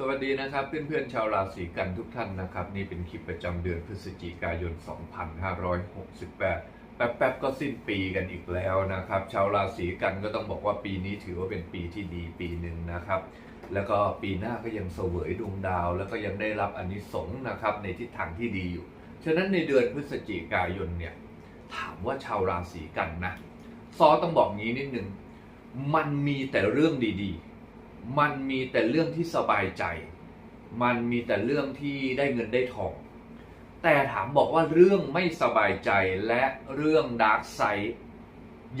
สวัสดีนะครับเพื่อนๆชาวราศีกันทุกท่านนะครับ นี่เป็นคลิปประจำเดือนพฤศจิกายน 2568 แป๊บๆก็สิ้นปีกันอีกแล้วนะครับ ชาวราศีกันก็ต้องบอกว่าปีนี้ถือว่าเป็นปีที่ดีปีหนึ่งนะครับ แล้วก็ปีหน้าก็ยังเสวยดวงดาว แล้วก็ยังได้รับอานิสงส์นะครับในทิศทางที่ดีอยู่ ฉะนั้นในเดือนพฤศจิกายนเนี่ยถามว่าชาวราศีกันนะซอต้องบอกงี้นิดนึงมันมีแต่เรื่องดีๆ มันมีแต่เรื่องที่สบายใจ มันมีแต่เรื่องที่ได้เงินได้ทอง แต่ถามบอกว่าเรื่องไม่สบายใจและเรื่องดาร์กไซด์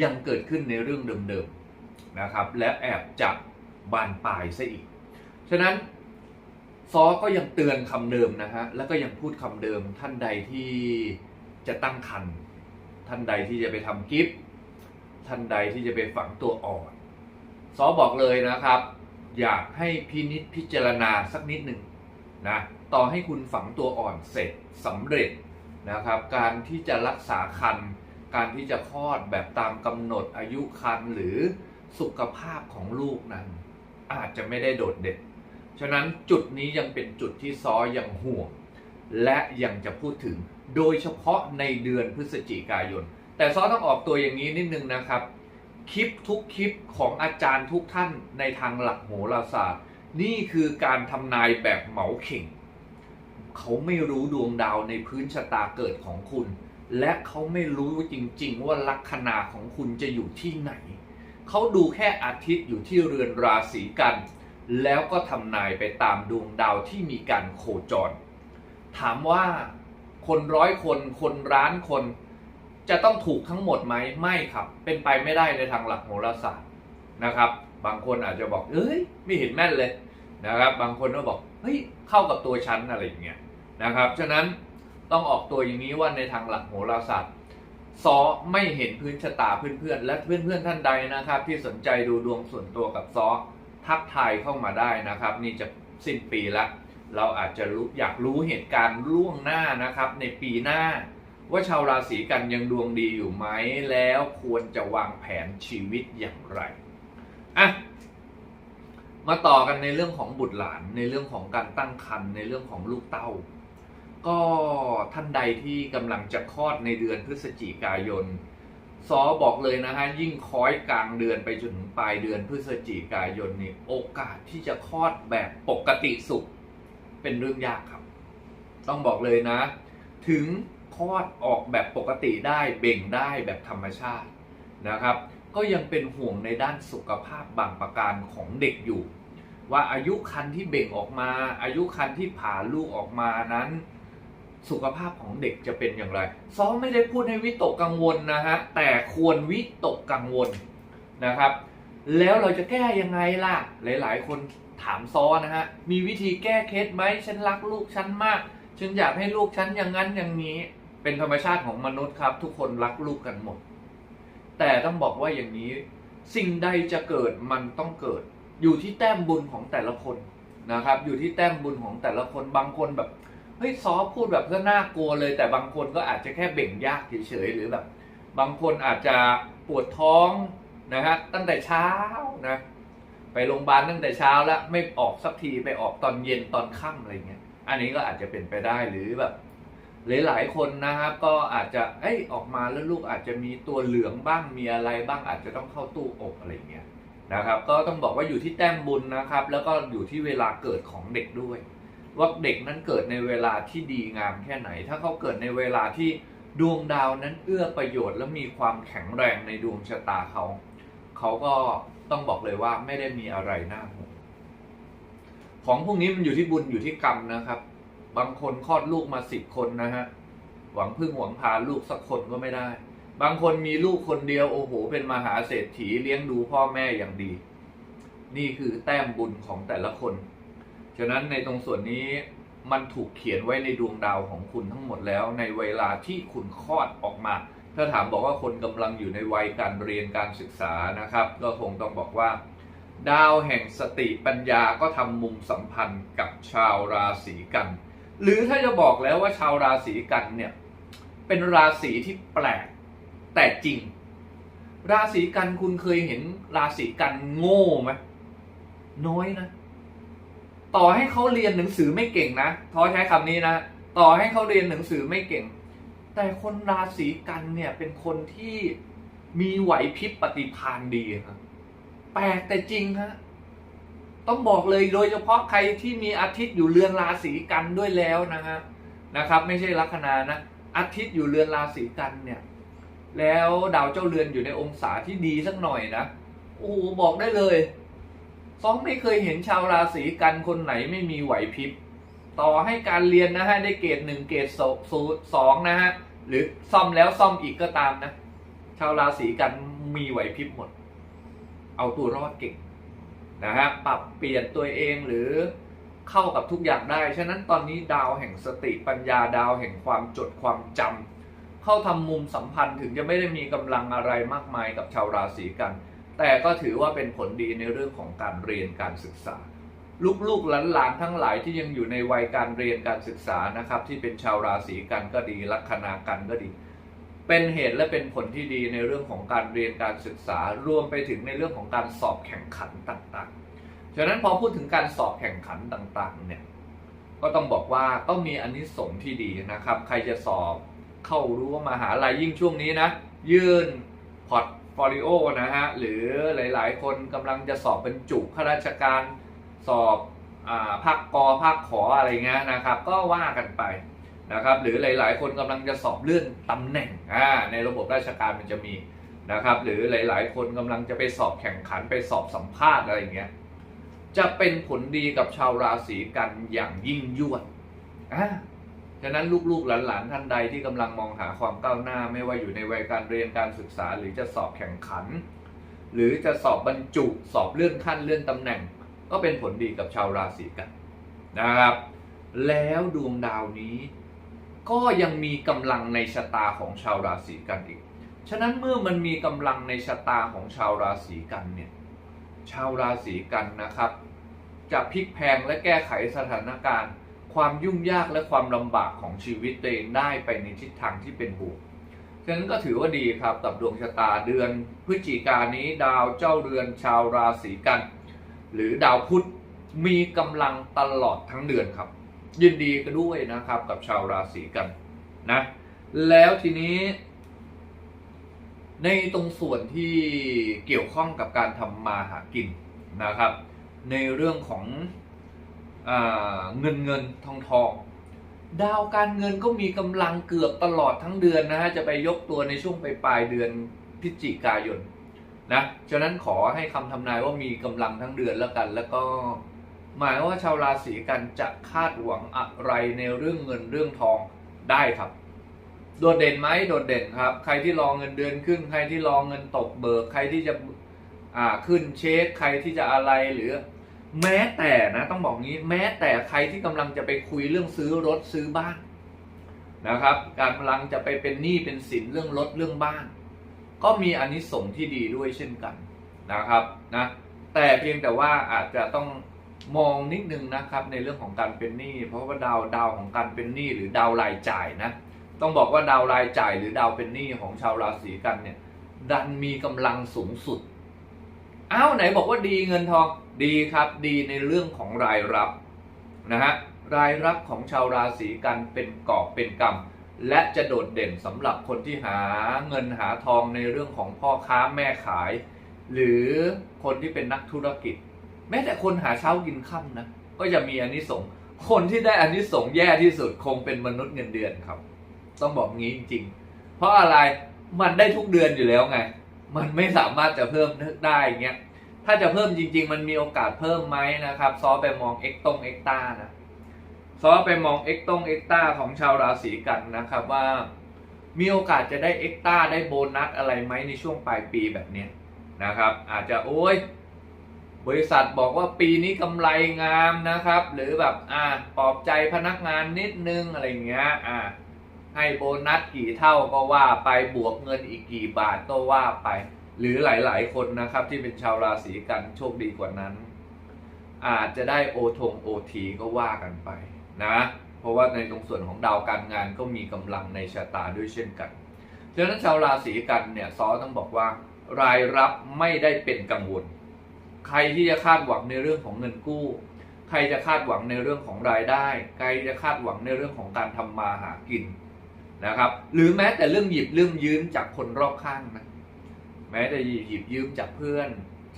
ยังเกิดขึ้นในเรื่องเดิมๆนะครับ และแอบจับบานปลายซะอีก ฉะนั้นซอก็ยังเตือนคำเดิมนะฮะ แล้วก็ยังพูดคำเดิมท่านใดที่จะตั้งครรภ์ท่านใดที่จะไปทำกิฟต์ท่านใดที่จะไปฝังตัวอ่อนซอบอกเลยนะครับ อยากให้พินิจพิจารณาสักนิดหนึ่งนะต่อให้คุณฝังตัวอ่อนเสร็จสำเร็จนะครับ การที่จะรักษาคัน การที่จะคลอดแบบตามกำหนดอายุคันหรือสุขภาพของลูกนั้น อาจจะไม่ได้โดดเด่นฉะนั้นจุดนี้ยังเป็นจุดที่ซอยังห่วง และยังจะพูดถึงโดยเฉพาะในเดือนพฤศจิกายน แต่ซอต้องออกตัวอย่างนี้นิดนึงนะครับ คลิปทุกคลิปของอาจารย์ทุกท่านในทางหลักโหราศาสตร์ นี่คือการทำนายแบบเหมาเข่ง เขาไม่รู้ดวงดาวในพื้นชะตาเกิดของคุณ และเขาไม่รู้จริง ๆ ว่าลัคนาของคุณจะอยู่ที่ไหน เขาดูแค่อาทิตย์อยู่ที่เรือนราศีกัน แล้วก็ทำนายไปตามดวงดาวที่มีการโคจร ถามว่าคนร้อยคนคนร้านคน จะต้องถูกทั้งหมดไหมไม่ครับ เป็นไปไม่ได้ในทางหลักโหราศาสตร์นะครับ บางคนอาจจะบอกเอ้ยไม่เห็นแม่นเลยนะครับ บางคนก็บอกเฮ้ยเข้ากับตัวฉันอะไรอย่างเงี้ยนะครับฉะนั้นต้องออกตัวอย่างนี้ว่าในทางหลักโหราศาสตร์ซอไม่เห็นพื้นชะตาเพื่อนๆ และเพื่อนๆท่านใดนะครับ ที่สนใจดูดวงส่วนตัวกับซอทักทายเข้ามาได้นะครับ นี่จะสิ้นปีละเราอาจจะรู้อยากรู้เหตุการณ์ล่วงหน้านะครับในปีหน้า ว่าชาวราศีกันยังดวงดีอยู่ไหมแล้วควรจะวางแผนชีวิตอย่างไรอะมาต่อกันในเรื่องของบุตรหลานในเรื่องของการตั้งครรภ์ในเรื่องของลูกเต้า ก็ท่านใดที่กำลังจะคลอดในเดือนพฤศจิกายนซอบอกเลยนะฮะยิ่งคล้อยกลางเดือนไปจนถึงปลายเดือนพฤศจิกายนนี่โอกาสที่จะคลอดแบบปกติสุข เป็นเรื่องยากครับ ต้องบอกเลยนะ ถึง คลอดออกแบบปกติได้เบ่งได้แบบธรรมชาตินะครับ ก็ยังเป็นห่วงในด้านสุขภาพบางประการของเด็กอยู่ ว่าอายุคันที่เบ่งออกมา อายุคันที่ผ่าลูกออกมานั้น สุขภาพของเด็กจะเป็นอย่างไรซ้อไม่ได้พูดให้วิตกกังวลนะฮะแต่ควรวิตกกังวลนะครับ แล้วเราจะแก้ยังไงล่ะ หลาย ๆ คนถามซ้อนะฮะมีวิธีแก้เคล็ดไหมฉันรักลูกฉันมากฉันอยากให้ลูกฉันอย่างนั้นอย่างนี้ เป็นธรรมชาติของมนุษย์ครับ ทุกคนรักลูกกันหมด แต่ต้องบอกว่าอย่างนี้ สิ่งใดจะเกิดมันต้องเกิด อยู่ที่แต้มบุญของแต่ละคนนะครับ อยู่ที่แต้มบุญของแต่ละคนบางคนแบบเฮ้ยซอพูดแบบก็น่ากลัวเลย แต่บางคนก็อาจจะแค่เบ่งยากเฉยๆหรือแบบ บางคนอาจจะปวดท้องนะฮะตั้งแต่เช้านะไปโรงพยาบาลตั้งแต่เช้าแล้วไม่ออกสักทีไปออกตอนเย็นตอนค่ำอะไรเงี้ยอันนี้ก็อาจจะเป็นไปได้หรือแบบ หลายๆคนนะครับก็อาจจะเอ้ยออกมาแล้วลูกอาจจะมีตัวเหลืองบ้างมีอะไรบ้างอาจจะต้องเข้าตู้อบอะไรเงี้ยนะครับก็ต้องบอกว่าอยู่ที่แต้มบุญนะครับ แล้วก็อยู่ที่เวลาเกิดของเด็กด้วย ว่าเด็กนั้นเกิดในเวลาที่ดีงามแค่ไหน ถ้าเขาเกิดในเวลาที่ดวงดาวนั้นเอื้อประโยชน์และมีความแข็งแรงในดวงชะตาเขา เขาก็ต้องบอกเลยว่าไม่ได้มีอะไรน่าห่วงของพวกนี้มันอยู่ที่บุญอยู่ที่กรรมนะครับ บางคนคลอดลูกมาสิบคนนะฮะ หวังพึ่งหวังพาลูกสักคนก็ไม่ได้ บางคนมีลูกคนเดียวโอ้โห เป็นมหาเศรษฐีเลี้ยงดูพ่อแม่อย่างดี นี่คือแต้มบุญของแต่ละคน ฉะนั้นในตรงส่วนนี้มันถูกเขียนไว้ในดวงดาวของคุณทั้งหมดแล้ว ในเวลาที่คุณคลอดออกมา ถ้าถามบอกว่าคนกำลังอยู่ในวัยการเรียนการศึกษานะครับ ก็คงต้องบอกว่า ดาวแห่งสติปัญญาก็ทำมุมสัมพันธ์กับชาวราศีกัน หรือถ้าจะบอกแล้วว่าชาวราศีกันเนี่ย เป็นราศีที่แปลกแต่จริง ราศีกันคุณเคยเห็นราศีกันโง่ไหมน้อยนะ ต่อให้เขาเรียนหนังสือไม่เก่งนะท้อใช้คำนี้นะต่อให้เขาเรียนหนังสือไม่เก่ง แต่คนราศีกันเนี่ยเป็นคนที่มีไหวพริบปฏิภาณดีครับแปลกแต่จริงฮะ ต้องบอกเลยโดยเฉพาะใครที่มีอาทิตย์อยู่เรือนราศีกันด้วยแล้วนะฮะนะครับ ไม่ใช่ลัคนานะอาทิตย์อยู่เรือนราศีกันเนี่ย แล้วดาวเจ้าเรือนอยู่ในองศาที่ดีสักหน่อยนะโอ้โหบอกได้เลยซองไม่เคยเห็นชาวราศีกันคนไหนไม่มีไหวพริบต่อให้การเรียนนะฮะได้เกรดหนึ่งเกรดสองนะฮะหรือซ่อมแล้วซ่อมอีกก็ตามนะ ชาวราศีกันมีไหวพริบหมด เอาตัวรอดเก่ง นะฮะปรับเปลี่ยนตัวเองหรือเข้ากับทุกอย่างได้ ฉะนั้นตอนนี้ดาวแห่งสติปัญญาดาวแห่งความจดความจำเข้าทำมุมสัมพันธ์ถึงจะไม่ได้มีกำลังอะไรมากมายกับชาวราศีกัน แต่ก็ถือว่าเป็นผลดีในเรื่องของการเรียนการศึกษา ลูกๆหลานๆทั้งหลายที่ยังอยู่ในวัยการเรียนการศึกษานะครับที่เป็นชาวราศีกันก็ดีลัคนากันก็ดี เป็นเหตุและเป็นผลที่ดีในเรื่องของการเรียนการศึกษารวมไปถึงในเรื่องของการสอบแข่งขันต่างๆ ฉะนั้นพอพูดถึงการสอบแข่งขันต่างๆเนี่ยก็ต้องบอกว่าต้องมีอนนิสงส์ที่ดีนะครับ ใครจะสอบเข้ารู้ว่ามหาลัยยิ่งช่วงนี้นะ ยื่นพอร์ตโฟลิโอนะฮะ หรือหลายๆ คนกำลังจะสอบบรรจุข้าราชการสอบอภาคกอภาคขออะไรเงี้ยนะครับ ก็ว่ากันไป นะครับหรือหลาย ๆ คนกำลังจะสอบเลื่อนตำแหน่งอ่าในระบบราชการมันจะมีนะครับหรือหลาย ๆ คนกำลังจะไปสอบแข่งขันไปสอบสัมภาษณ์อะไรเงี้ยจะเป็นผลดีกับชาวราศีกันอย่างยิ่งยวดอ่าฉะนั้นลูก ๆ หลาน ๆ ท่านใดที่กำลังมองหาความก้าวหน้าไม่ว่าอยู่ในวัยการเรียนการศึกษาหรือจะสอบแข่งขัน หรือจะสอบบรรจุสอบเลื่อนขั้นเลื่อนตำแหน่ง ก็เป็นผลดีกับชาวราศีกันนะครับ แล้วดวงดาวนี้ ก็ยังมีกำลังในชะตาของชาวราศีกันอีก ฉะนั้นเมื่อมันมีกำลังในชะตาของชาวราศีกันเนี่ย ชาวราศีกันนะครับ จะพลิกแพงและแก้ไขสถานการณ์ ความยุ่งยากและความลำบากของชีวิตตัวเองได้ไปในทิศทางที่เป็นบวก ฉะนั้นก็ถือว่าดีครับกับดวงชะตาเดือนพฤศจิกายนนี้ดาวเจ้าเรือนชาวราศีกัน หรือดาวพุธมีกำลังตลอดทั้งเดือนครับ ยินดีกันด้วยนะครับ กับชาวราศีกันนะ แล้วทีนี้ในตรงส่วนที่เกี่ยวข้องกับการทำมาหากินนะครับ ในเรื่องของอเงินเงินทองทองดาวการเงินก็มีกำลังเกือบตลอดทั้งเดือนนะฮะจะไปยกตัวในช่วงปลายเดือนพฤศจิกายนนะฉะนั้นขอให้คำทำนายว่ามีกำลังทั้งเดือนแล้วกัน แล้วก็ หมายว่าชาวราศีกันจะคาดหวังอะไรในเรื่องเงินเรื่องทองได้ครับ โดดเด่นไหมโดดเด่นครับ ใครที่รอเงินเดือนขึ้น ใครที่รอเงินตกเบิก ใครที่จะอ่าขึ้นเช็ค ใครที่จะอะไรหรือ แม้แต่นะต้องบอกงี้ แม้แต่ใครที่กำลังจะไปคุยเรื่องซื้อรถซื้อบ้านนะครับการกำลังจะไปเป็นหนี้เป็นสินเรื่องรถเรื่องบ้าน ก็มีอานิสงส์ที่ดีด้วยเช่นกันนะครับนะแต่เพียงแต่ว่าอาจจะต้อง มองนิดนึงนะครับในเรื่องของการเป็นหนี้เพราะว่าดาวดาวของการเป็นหนี้หรือดาวรายจ่ายนะต้องบอกว่าดาวรายจ่ายหรือดาวเป็นหนี้ของชาวราศีกันเนี่ยดันมีกำลังสูงสุดอ้าวไหนบอกว่าดีเงินทองดีครับดีในเรื่องของรายรับนะฮะรายรับของชาวราศีกันเป็นกอบเป็นกำและจะโดดเด่นสำหรับคนที่หาเงินหาทองในเรื่องของพ่อค้าแม่ขาย หรือคนที่เป็นนักธุรกิจ แม้แต่คนหาเช้ากินค่ำนะก็จะมีอานิสงส์คนที่ได้อานิสงส์แย่ที่สุดคงเป็นมนุษย์เงินเดือนครับ ต้องบอกงี้จริง ๆ เพราะอะไรมันได้ทุกเดือนอยู่แล้วไง มันไม่สามารถจะเพิ่มได้เงี้ยถ้าจะเพิ่มจริง ๆ มันมีโอกาสเพิ่มไหมนะครับ ซอไปมองเอ็กตงเอ็กตานะซอไปมองเอ็กตงเอ็กตาของชาวราศีกันนะครับว่ามีโอกาสจะได้เอ็กตาได้โบนัสอะไรไหมในช่วงปลายปีแบบนี้นะครับ อาจจะโอ้ย บริษัทบอกว่าปีนี้กำไรงามนะครับ หรือแบบอ่าปลอบใจพนักงานนิดนึงอะไรเงี้ยอ่าให้โบนัสกี่เท่าก็ว่าไปบวกเงินอีกกี่บาทก็ว่าไป หรือหลาย ๆ คนนะครับที่เป็นชาวราศีกันโชคดีกว่านั้น อาจจะได้โอทงโอทีก็ว่ากันไปนะ เพราะว่าในตรงส่วนของดาวการงานก็มีกำลังในชะตาด้วยเช่นกันฉะนั้นชาวราศีกันเนี่ยซอต้องบอกว่ารายรับไม่ได้เป็นกังวล ใครที่จะคาดหวังในเรื่องของเงินกู้ ใครจะคาดหวังในเรื่องของรายได้ ใครจะคาดหวังในเรื่องของการทำมาหากินนะครับ หรือแม้แต่เรื่องหยิบเรื่องยืมจากคนรอบข้างนะแม้แต่หยิบยืมจากเพื่อน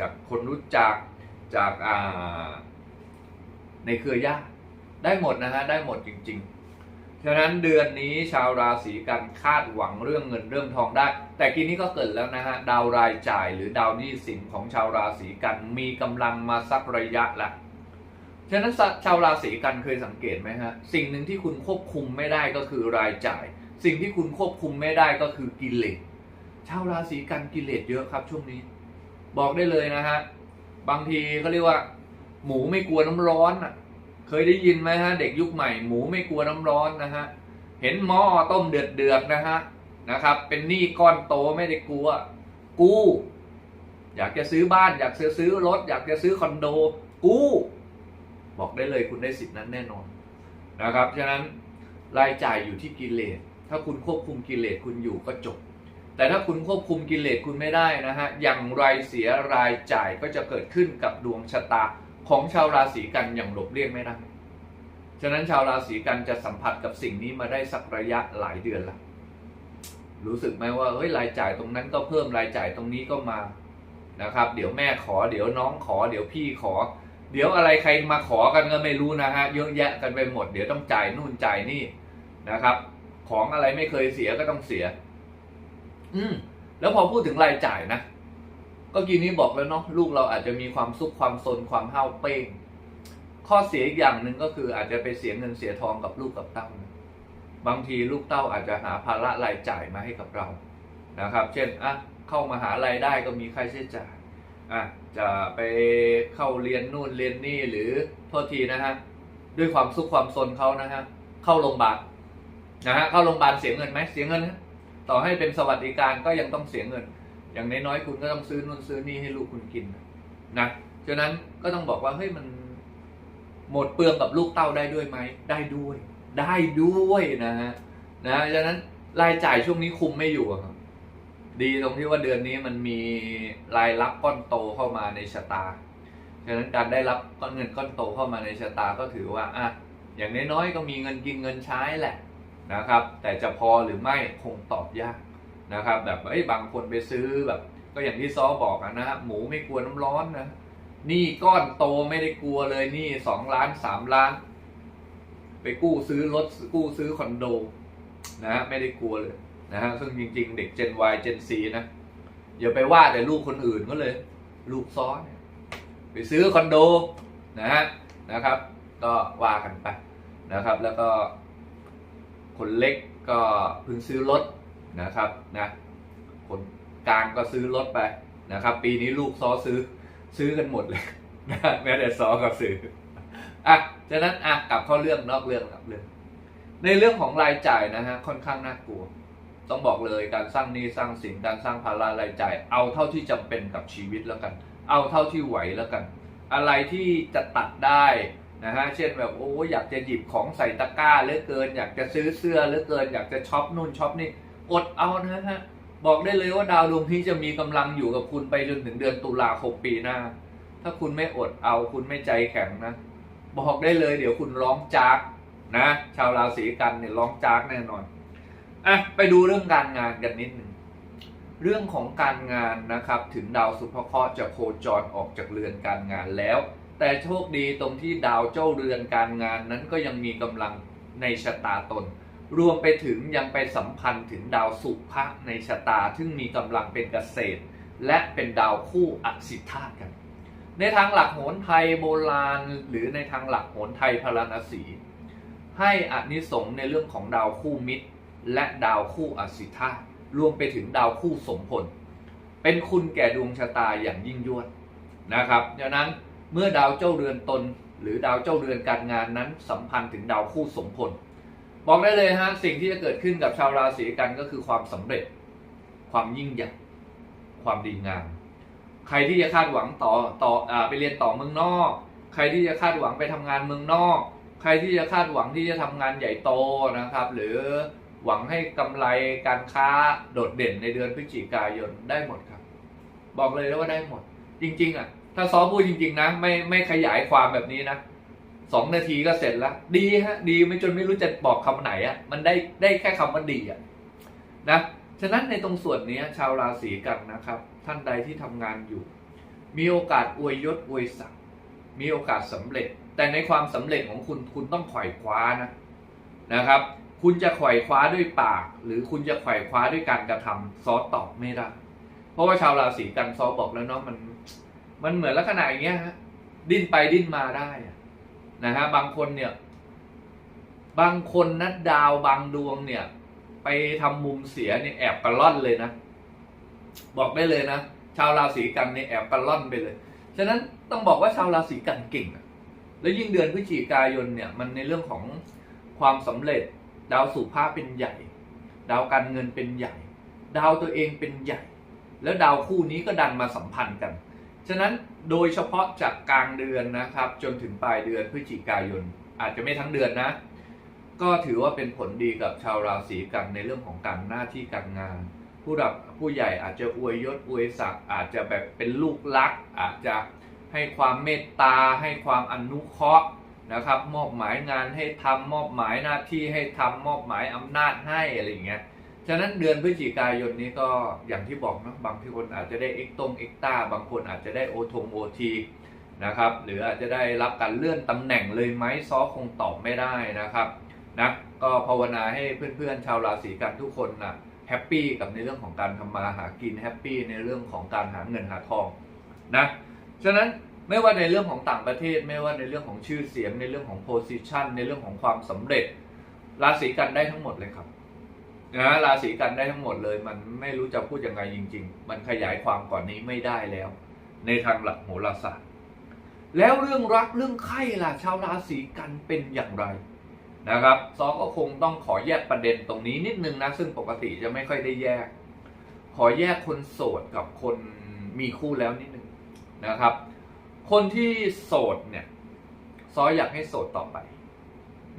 จากคนรู้จักจากอ่าในเครือญาติได้หมดนะฮะได้หมดจริง ๆ ฉะนั้นเดือนนี้ชาวราศีกันคาดหวังเรื่องเงินเรื่องทองได้ แต่กีนี้ก็เกิดแล้วนะฮะดาวรายจ่ายหรือดาวหนี้สินของชาวราศีกันมีกำลังมาสักระยะละฉะนั้นชาวราศีกันเคยสังเกตไหมฮะสิ่งหนึ่งที่คุณควบคุมไม่ได้ก็คือรายจ่าย สิ่งที่คุณควบคุมไม่ได้ก็คือกิเลสชาวราศีกันกิเลสเยอะครับช่วงนี้ บอกได้เลยนะฮะบางทีเขาเรียกว่า หมูไม่กลัวน้ำร้อนอะ เคยได้ยินไหมฮะเด็กยุคใหม่หมูไม่กลัวน้ำร้อนนะฮะเห็นหม้อต้มเดือดเดือดๆนะฮะนะครับ เป็นหนี้ก้อนโตไม่ได้กลัว กู้ อยากจะซื้อบ้านอยากจะซื้อรถ อยากจะซื้อคอนโด กู้ บอกได้เลยคุณได้สิทธินั้นแน่นอนนะครับฉะนั้นรายจ่ายอยู่ที่กิเลสถ้าคุณควบคุมกิเลสคุณอยู่ก็จบ แต่ถ้าคุณควบคุมกิเลสคุณไม่ได้นะฮะอย่างไรเสียรายจ่ายก็จะเกิดขึ้นกับดวงชะตา ของชาวราศีกันอย่างหลบเลี่ยงไม่ได้ฉะนั้นชาวราศีกันจะสัมผัสกับสิ่งนี้มาได้สักระยะหลายเดือนละรู้สึกไหมว่าเฮ้ยรายจ่ายตรงนั้นก็เพิ่มรายจ่ายตรงนี้ก็มานะครับ เดี๋ยวแม่ขอ เดี๋ยวน้องขอ เดี๋ยวพี่ขอ เดี๋ยวอะไรใครมาขอกันก็ไม่รู้นะฮะเยอะแยะกันไปหมด เดี๋ยวต้องจ่ายนู่นจ่ายนี่นะครับ ของอะไรไม่เคยเสียก็ต้องเสีย อืมแล้วพอพูดถึงรายจ่ายนะ ก็กีนี้บอกแล้วเนาะลูกเราอาจจะมีความซุกความซนความห้าวเป้ง ข้อเสียอีกอย่างหนึ่งก็คืออาจจะไปเสียเงินเสียทองกับลูกกับเต้า บางทีลูกเต้าอาจจะหาภาระรายจ่ายมาให้กับเรานะครับ เช่นอะเข้ามาหาลัยได้ก็มีค่าใช้จ่ายอะจะไปเข้าเรียนนู่นเรียนนี่หรือโทษทีนะฮะด้วยความซุกความซนเขานะฮะเข้าโรงพยาบาลนะฮะเข้าโรงพยาบาลเสียเงินไหมเสียเงินนะต่อให้เป็นสวัสดิการก็ยังต้องเสียเงิน อย่างน้อยๆคุณก็ต้องซื้อนู่นซื้อนี่ให้ลูกคุณกินนะฉะนั้นก็ต้องบอกว่าเฮ้ยมันหมดเปลืองกับลูกเต้าได้ด้วยไหมได้ด้วย ได้ด้วยนะฮะนะฉะนั้นรายจ่ายช่วงนี้คุมไม่อยู่ครับ ดีตรงที่ว่าเดือนนี้มันมีรายรับก้อนโตเข้ามาในชะตาฉะนั้นการได้รับก้อนเงินก้อนโตเข้ามาในชะตาก็ถือว่าอะอย่างน้อยๆก็มีเงินกินเงินใช้แหละนะครับ แต่จะพอหรือไม่คงตอบยาก นะครับ แบบเอ้ยบางคนไปซื้อแบบ ก็อย่างที่ซอบอกนะฮะหมูไม่กลัวน้ำร้อนนะนี่ก้อนโตไม่ได้กลัวเลยนี่สองล้านสามล้าน ไปกู้ซื้อรถกู้ซื้อคอนโดนะฮะไม่ได้กลัวเลยนะฮะซึ่งจริง ๆ เด็ก Gen Y Gen Z นะอย่าไปว่าแต่ลูกคนอื่นก็เลย ลูกซ้อนไปซื้อคอนโดนะฮะนะครับ ก็ว่ากันไปนะครับ แล้วก็คนเล็กก็เพิ่งซื้อรถ นะครับนะคนกลางก็ซื้อรถไปนะครับ ปีนี้ลูกซอซื้อซื้อกันหมดเลยนะแม้แต่ซอก็ซื้ออะฉะนั้นอะกลับเข้าเรื่องนอกเรื่องกลับเรื่อง ในเรื่องของรายจ่ายนะฮะค่อนข้างน่ากลัว ต้องบอกเลยการสร้างหนี้สร้างสินการสร้างภาระรายจ่าย เอาเท่าที่จำเป็นกับชีวิตแล้วกัน เอาเท่าที่ไหวแล้วกัน อะไรที่จะตัดได้นะฮะเช่นแบบโอ้อยากจะหยิบของใส่ตะกร้าเหลือเกิน อยากจะซื้อเสื้อเหลือเกิน อยากจะช็อปนู่นช็อปนี่ อดเอานะฮะ บอกได้เลยว่าดาวดวงนี้จะมีกำลังอยู่กับคุณไปจนถึงเดือนตุลาคมปีหน้า ถ้าคุณไม่อดเอาคุณไม่ใจแข็งนะ บอกได้เลย เดี๋ยวคุณร้องจากนะ ชาวราศีกันเนี่ยร้องจากแน่นอนอะไปดูเรื่องการงานกันนิดหนึ่งเรื่องของการงานนะครับ ถึงดาวสุภเคราะห์จะโคจรออกจากเรือนการงานแล้ว แต่โชคดีตรงที่ดาวเจ้าเรือนการงานนั้นก็ยังมีกำลังในชะตาตน รวมไปถึงยังไปสัมพันธ์ถึงดาวสุภะในชะตา ซึ่งมีกำลังเป็นเกษตร และเป็นดาวคู่อสิทธากัน ในทางหลักโหนไทยโบราณ หรือในทางหลักโหนไทยพลานาสี ให้อานิสงส์ในเรื่องของดาวคู่มิตร และดาวคู่อสิทธาตรวมไปถึงดาวคู่สมพล เป็นคุณแก่ดวงชะตาอย่างยิ่งยวดนะครับดังนั้นเมื่อดาวเจ้าเรือนตน หรือดาวเจ้าเรือนการงานนั้นสัมพันธ์ถึงดาวคู่สมพล บอกได้เลยฮะสิ่งที่จะเกิดขึ้นกับชาวราศีกันก็คือความสำเร็จ ความยิ่งใหญ่ความดีงาม ใครที่จะคาดหวังต่อต่ออไปเรียนต่อเมืองนอก ใครที่จะคาดหวังไปทำงานเมืองนอก ใครที่จะคาดหวังที่จะทำงานใหญ่โตนะครับ หรือหวังให้กำไรการค้าโดดเด่นในเดือนพฤศจิกายนได้หมดครับ บอกเลยว่าได้หมด จริง ๆ อะ ถ้าซอพูดจริง ๆ นะ ไม่ไม่ขยายความแบบนี้นะ สองนาทีก็เสร็จแล้ว ดีฮะ ดีไม่จนไม่รู้จะบอกคำไหนอะ่ะ มันได้ได้แค่คำว่าดีอะ่ะนะฉะนั้นในตรงส่วนนี้ชาวราศีกันนะครับ ท่านใดที่ทำงานอยู่ มีโอกาสอวยยศอวยศักดิ์มีโอกาสสำเร็จ แต่ในความสำเร็จของคุณคุณต้องไขว่คว้านะนะครับ คุณจะไขว่คว้าด้วยปาก หรือคุณจะไขว่คว้าด้วยการกระทำซอสตอบไม่ได้เพราะว่าชาวราศีกันซอบอกแล้วเนาะมัน มันเหมือนลักษณะอย่างเงี้ยฮะดิ้นไปดิ้นมาได้อะ นะฮะบางคนเนี่ย บางคนนัดดาวบางดวงเนี่ย ไปทำมุมเสียเนี่ยแอบกระล่อนเลยนะ บอกได้เลยนะ ชาวราศีกันเนี่ยแอบกระล่อนไปเลย ฉะนั้นต้องบอกว่าชาวราศีกันเก่งอะแล้วยิ่งเดือนพฤศจิกายนเนี่ย มันในเรื่องของความสำเร็จ ดาวสุภาพเป็นใหญ่ ดาวการเงินเป็นใหญ่ ดาวตัวเองเป็นใหญ่ แล้วดาวคู่นี้ก็ดันมาสัมพันธ์กัน ฉะนั้นโดยเฉพาะจากกลางเดือนนะครับ จนถึงปลายเดือนพฤศจิกายน อาจจะไม่ทั้งเดือนนะ ก็ถือว่าเป็นผลดีกับชาวราศีกันในเรื่องของการหน้าที่การงาน ผู้ดับผู้ใหญ่อาจจะอวยยศอวยศักดิ์อาจจะแบบเป็นลูกรัก อาจจะให้ความเมตตา ให้ความอนุเคราะห์นะครับ มอบหมายงานให้ทำมอบหมายหน้าที่ให้ทำมอบหมายอำนาจให้อะไรอย่างเงี้ย ฉะนั้นเดือนพฤศจิกายนนี้ก็อย่างที่บอกนะบางที่คนอาจจะได้เอ็กตงเอ็กต้าบางคนอาจจะได้โอทงโอทีนะครับหรืออาจจะได้รับการเลื่อนตำแหน่งเลยไหมซอคงตอบไม่ได้นะครับนะก็ภาวนาให้เพื่อนๆ ชาวราศีกันทุกคนนะแฮปปี้กับในเรื่องของการทำมาหากินแฮปปี้ในเรื่องของการหาเงินหาทองนะฉะนั้นไม่ว่าในเรื่องของต่างประเทศ ไม่ว่าในเรื่องของชื่อเสียงในเรื่องของโพสิชันในเรื่องของความสำเร็จราศีกันได้ทั้งหมดเลยครับ นะราศีกันได้ทั้งหมดเลย มันไม่รู้จะพูดยังไงจริง ๆ มันขยายความก่อนนี้ไม่ได้แล้ว ในทางหลักโหราศาสตร์ แล้วเรื่องรักเรื่องไข้ล่ะชาวราศีกันเป็นอย่างไรนะครับซอก็คงต้องขอแยกประเด็นตรงนี้นิดนึงนะซึ่งปกติจะไม่ค่อยได้แยก ขอแยกคนโสดกับคนมีคู่แล้วนิดนึงนะครับ คนที่โสดเนี่ยซออยากให้โสดต่อไป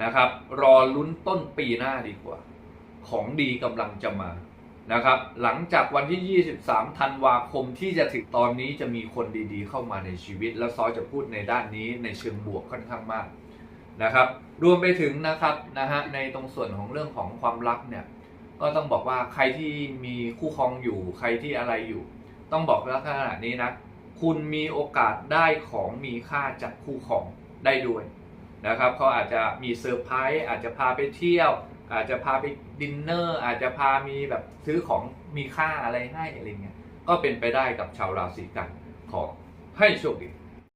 นะครับ รอลุ้นต้นปีหน้าดีกว่า ของดีกำลังจะมานะครับ หลังจากวันที่ 23 ธันวาคมที่จะถึงตอนนี้จะมีคนดีๆ เข้ามาในชีวิต แล้วซอยจะพูดในด้านนี้ในเชิงบวกค่อนข้างมากนะครับ รวมไปถึงนะครับนะฮะในตรงส่วนของเรื่องของความรักเนี่ยก็ต้องบอกว่าใครที่มีคู่ครองอยู่ใครที่อะไรอยู่ ต้องบอกลักษณะนี้นะคุณมีโอกาสได้ของมีค่าจากคู่ครองได้ด้วยนะครับเขาอาจจะมีเซอร์ไพรส์อาจจะพาไปเที่ยว อาจจะพาไปดินเนอร์อาจจะพามีแบบซื้อของมีค่าอะไรให้อะไรเงี้ยก็เป็นไปได้กับชาวราศีกันขอให้โชคดี